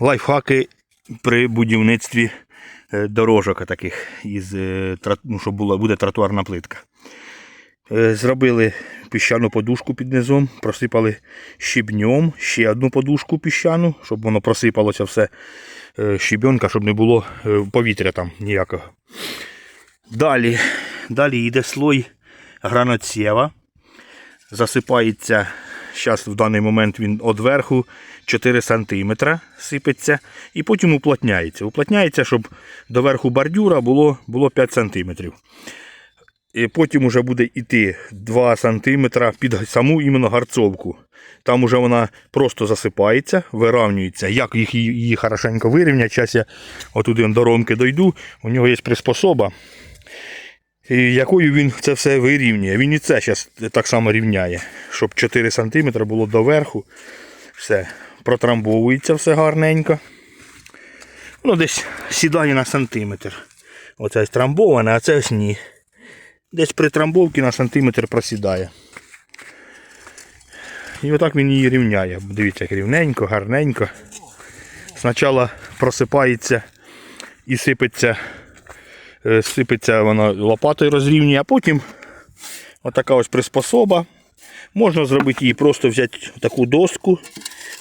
лайфхаки при будівництві е, дорожок таких, із, е, ну, щоб була, буде тротуарна плитка. Е, Зробили піщану подушку під низом, просипали щебнем, ще одну подушку піщану, щоб воно просипалося все щебенка, щоб не було повітря там ніякого. Далі, далі йде слой граноцєва. Засипається, зараз в даний момент він одверху 4 см сипеться і потім уплотняється. Уплотняється, щоб до верху бордюра було, було 5 см. І потім вже буде йти 2 см під саму іменно гарцовку. Там уже вона просто засипається, вирівнюється. Як їх, її, хорошенько вирівняти, зараз я отуди до ромки дойду, у нього є приспособа, і якою він це все вирівнює. Він і це зараз так само рівняє, щоб 4 см було доверху. Все, протрамбовується все гарненько. Ну, десь сідає на сантиметр. Оце трамбоване, а це ось ні. Десь при трамбовці на сантиметр просідає. І отак він її рівняє. Дивіться, як рівненько, гарненько. Спочатку просипається і сипеться, сипеться вона лопатою розрівнює, а потім отака ось приспособа. Можна зробити її, просто взяти таку доску,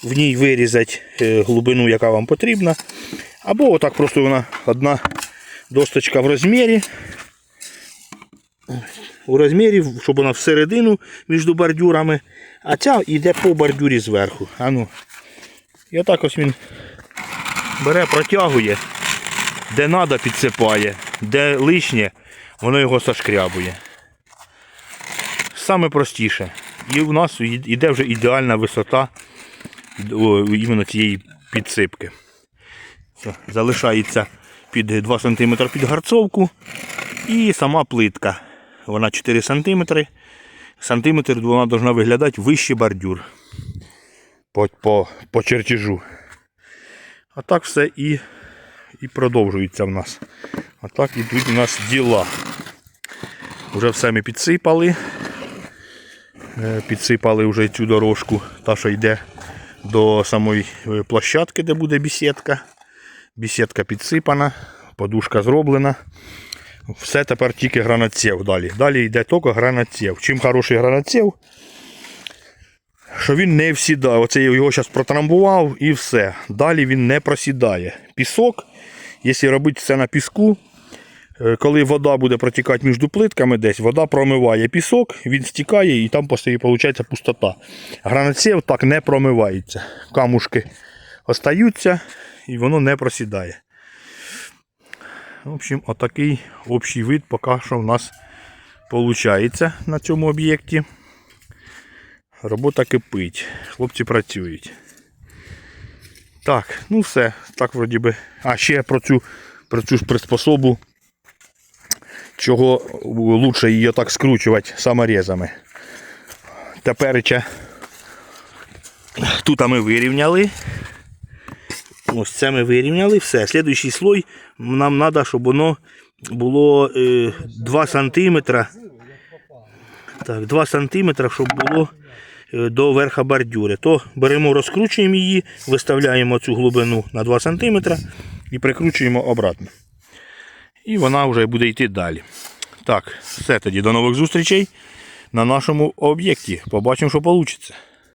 в ній вирізати е, глибину, яка вам потрібна. Або отак просто вона одна досточка в розмірі. У розмірі, щоб вона всередину між бордюрами, а ця йде по бордюрі зверху. А ну. І отак ось він бере, протягує, де треба підсипає, де лишнє, воно його зашкрябує. Саме простіше. І у нас йде вже ідеальна висота іменно цієї підсипки. Все, залишається під 2 см під гарцовку і сама плитка. Вона 4 см. Сантиметр вона повинна виглядати вище бордюр по, по, по чертежу. А так все і, і продовжується в нас. А так ідуть у нас діла. Вже все ми підсипали. Е, Підсипали вже цю дорожку, та що йде до самої е, площадки, де буде бісідка. Бісідка підсипана, подушка зроблена. Все тепер тільки гранатців далі. Далі йде тільки гранатців. Чим хороший гранатців, що він не всідає. Оце я його зараз протрамбував і все. Далі він не просідає. Пісок, якщо робити це на піску, коли вода буде протікати між плитками десь, вода промиває пісок, він стікає і там виходить пустота. Гранатців так не промивається. Камушки остаються і воно не просідає. В общем, отакий общий вид поки що в нас виходить на цьому об'єкті. Робота кипить, хлопці працюють. Так, ну все, так вроді би. А ще про цю, про цю ж приспособу, чого лучше її так скручувати саморезами. Тепереча тут ми вирівняли. Ось це ми вирівняли, все. Слідуючий слой нам треба, щоб воно було е, 2 см. Так, 2 см, щоб було е, до верха бордюри. То беремо, розкручуємо її, виставляємо цю глибину на 2 см і прикручуємо обратно. І вона вже буде йти далі. Так, все тоді, до нових зустрічей на нашому об'єкті. Побачимо, що вийде.